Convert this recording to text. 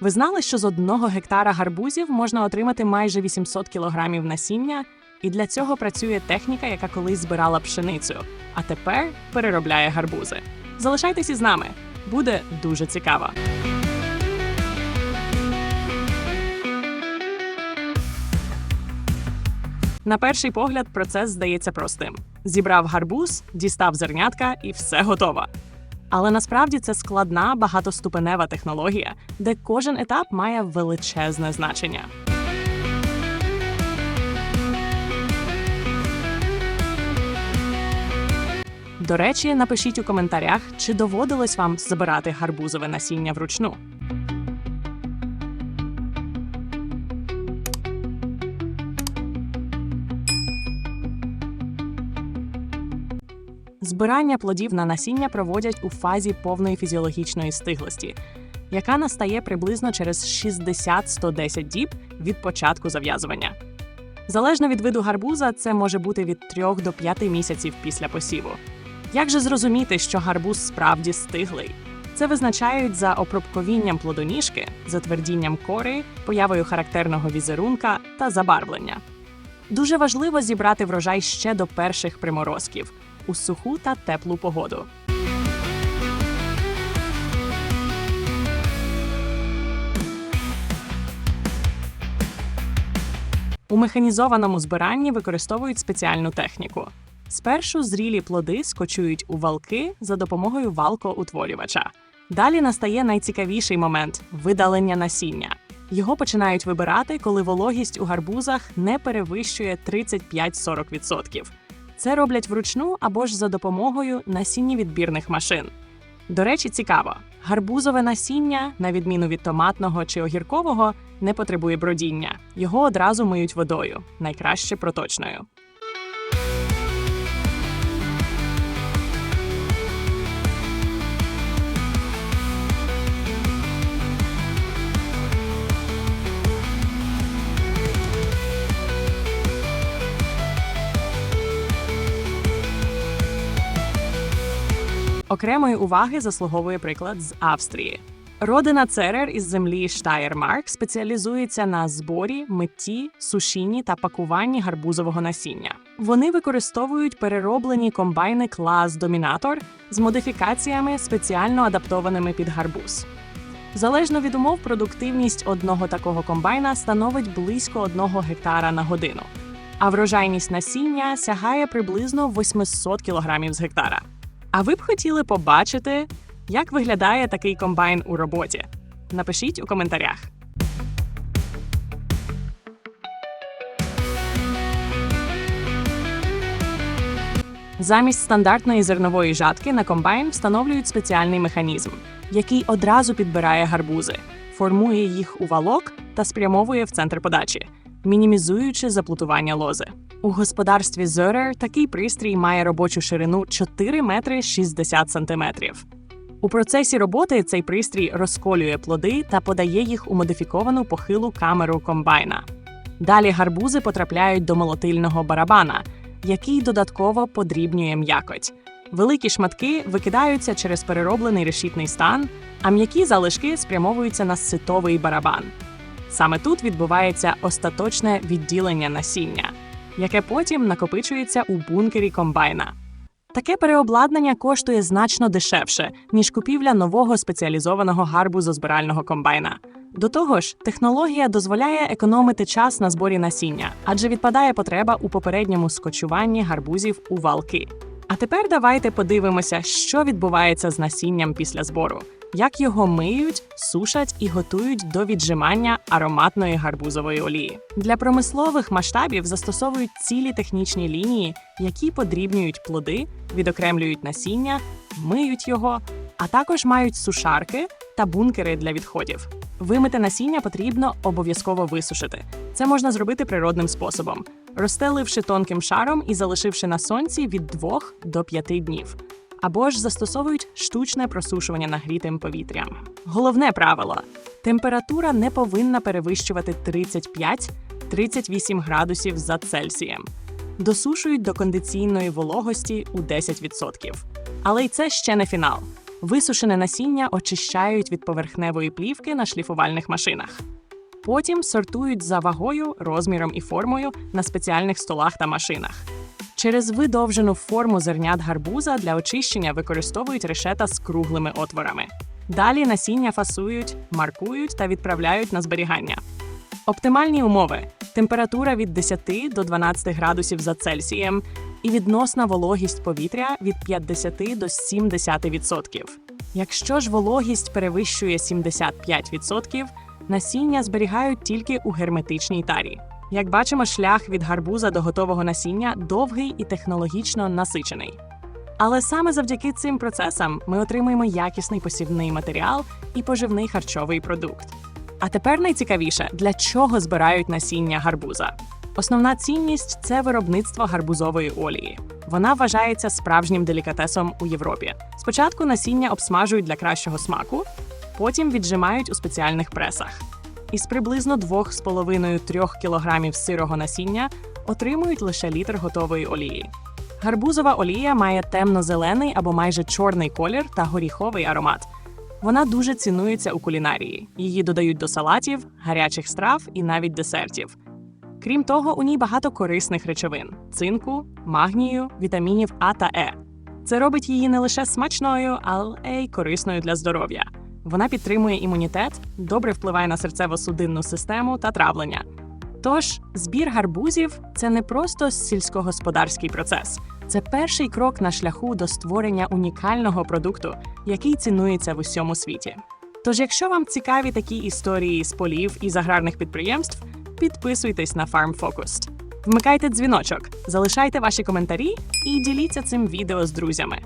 Ви знали, що з одного гектара гарбузів можна отримати майже 800 кілограмів насіння, і для цього працює техніка, яка колись збирала пшеницю, а тепер переробляє гарбузи. Залишайтесь із нами, буде дуже цікаво. На перший погляд процес здається простим: зібрав гарбуз, дістав зернятка і все готово. Але насправді це складна багатоступенева технологія, де кожен етап має величезне значення. До речі, напишіть у коментарях, чи доводилось вам забирати гарбузове насіння вручну. Збирання плодів на насіння проводять у фазі повної фізіологічної стиглості, яка настає приблизно через 60-110 діб від початку зав'язування. Залежно від виду гарбуза, це може бути від 3 до 5 місяців після посіву. Як же зрозуміти, що гарбуз справді стиглий? Це визначають за опробковінням плодоніжки, затвердінням кори, появою характерного візерунка та забарвлення. Дуже важливо зібрати врожай ще до перших приморозків у суху та теплу погоду. У механізованому збиранні використовують спеціальну техніку. Спершу зрілі плоди скочують у валки за допомогою валкоутворювача. Далі настає найцікавіший момент видалення насіння. Його починають вибирати, коли вологість у гарбузах не перевищує 35-40%. Це роблять вручну або ж за допомогою насіннєвідбірних машин. До речі, цікаво, гарбузове насіння, на відміну від томатного чи огіркового, не потребує бродіння. Його одразу миють водою, найкраще проточною. Окремої уваги заслуговує приклад з Австрії. Родина Церер із землі Штайермарк спеціалізується на зборі, митті, сушінні та пакуванні гарбузового насіння. Вони використовують перероблені комбайни клас Домінатор з модифікаціями, спеціально адаптованими під гарбуз. Залежно від умов, продуктивність одного такого комбайна становить близько одного гектара на годину, а врожайність насіння сягає приблизно 800 кг з гектара. А ви б хотіли побачити, як виглядає такий комбайн у роботі? Напишіть у коментарях. Замість стандартної зернової жатки на комбайн встановлюють спеціальний механізм, який одразу підбирає гарбузи, формує їх у валок та спрямовує в центр подачі, мінімізуючи заплутування лози. У господарстві Зерер такий пристрій має робочу ширину 4 метри 60 сантиметрів. У процесі роботи цей пристрій розколює плоди та подає їх у модифіковану похилу камеру комбайна. Далі гарбузи потрапляють до молотильного барабана, який додатково подрібнює м'якоть. Великі шматки викидаються через перероблений решітний стан, а м'які залишки спрямовуються на ситовий барабан. Саме тут відбувається остаточне відділення насіння, яке потім накопичується у бункері комбайна. Таке переобладнання коштує значно дешевше, ніж купівля нового спеціалізованого гарбузозбирального комбайна. До того ж, технологія дозволяє економити час на зборі насіння, адже відпадає потреба у попередньому скочуванні гарбузів у валки. А тепер давайте подивимося, що відбувається з насінням після збору, як його миють, сушать і готують до віджимання ароматної гарбузової олії. Для промислових масштабів застосовують цілі технічні лінії, які подрібнюють плоди, відокремлюють насіння, миють його, а також мають сушарки та бункери для відходів. Вимите насіння потрібно обов'язково висушити. Це можна зробити природним способом, розстеливши тонким шаром і залишивши на сонці від 2 до 5 днів. Або ж застосовують штучне просушування нагрітим повітрям. Головне правило: температура не повинна перевищувати 35-38 градусів за Цельсієм. Досушують до кондиційної вологості у 10%. Але й це ще не фінал. Висушене насіння очищають від поверхневої плівки на шліфувальних машинах. Потім сортують за вагою, розміром і формою на спеціальних столах та машинах. Через видовжену форму зернят гарбуза для очищення використовують решета з круглими отворами. Далі насіння фасують, маркують та відправляють на зберігання. Оптимальні умови: температура від 10 до 12 градусів за Цельсієм і відносна вологість повітря від 50 до 70%. Якщо ж вологість перевищує 75%, насіння зберігають тільки у герметичній тарі. Як бачимо, шлях від гарбуза до готового насіння довгий і технологічно насичений. Але саме завдяки цим процесам ми отримуємо якісний посівний матеріал і поживний харчовий продукт. А тепер найцікавіше, для чого збирають насіння гарбуза. Основна цінність це виробництво гарбузової олії. Вона вважається справжнім делікатесом у Європі. Спочатку насіння обсмажують для кращого смаку, потім віджимають у спеціальних пресах. Із приблизно 2,5-3 кг сирого насіння отримують лише літр готової олії. Гарбузова олія має темно-зелений або майже чорний колір та горіховий аромат. Вона дуже цінується у кулінарії. Її додають до салатів, гарячих страв і навіть десертів. Крім того, у ній багато корисних речовин: цинку, магнію, вітамінів А та Е. Це робить її не лише смачною, але й корисною для здоров'я. Вона підтримує імунітет, добре впливає на серцево-судинну систему та травлення. Тож, збір гарбузів це не просто сільськогосподарський процес, це перший крок на шляху до створення унікального продукту, який цінується в усьому світі. Тож, якщо вам цікаві такі історії з полів і з аграрних підприємств, підписуйтесь на Farm Focused. Вмикайте дзвіночок, залишайте ваші коментарі і діліться цим відео з друзями.